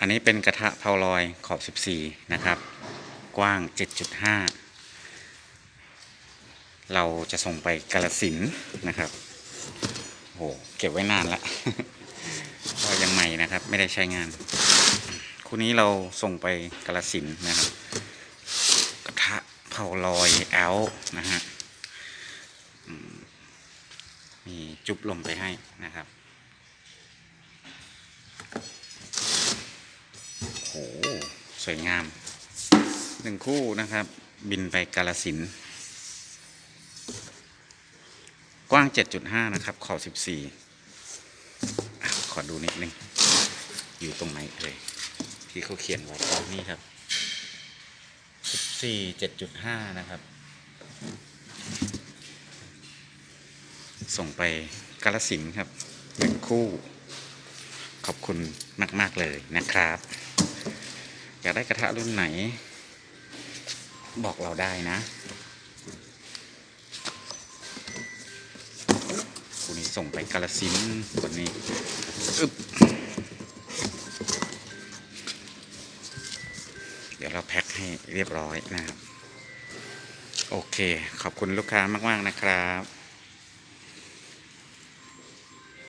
อันนี้เป็นกระทะเพาลอยขอบ 14 นะครับ กว้าง 7.5 เราจะส่งไปกาลสินนะครับโหเก็บไว้นานละก็ยังใหม่นะครับ ไม่ได้ใช้งาน คู่นี้เราส่งไปกาลสินนะครับ กระทะเผาลอยแอลนะฮะมมีจุบลมไปให้นะครับ โอ้โห สวยงามหนึ่งคู่นะครับ บินไปกาลสิน กว้าง 7.5 นะครับ ขอบ14อขอดูนิดนึง อยู่ตรงไหนเอ่ยที่เขาเขียนไว้ตรงนี้ครับ 14 7.5 นะครับ ส่งไปกาลสินครับหนึ่งคู่ ขอบคุณมาก ๆ เลยนะครับ อยากได้กระทะรุ่นไหน บอกเราได้นะคู่นี้ส่งไปกาลสินคนนี้อึบเดี๋ยวเราแพ็คให้เรียบร้อยนะครับ โอเค ขอบคุณลูกค้ามาก ๆ นะครับ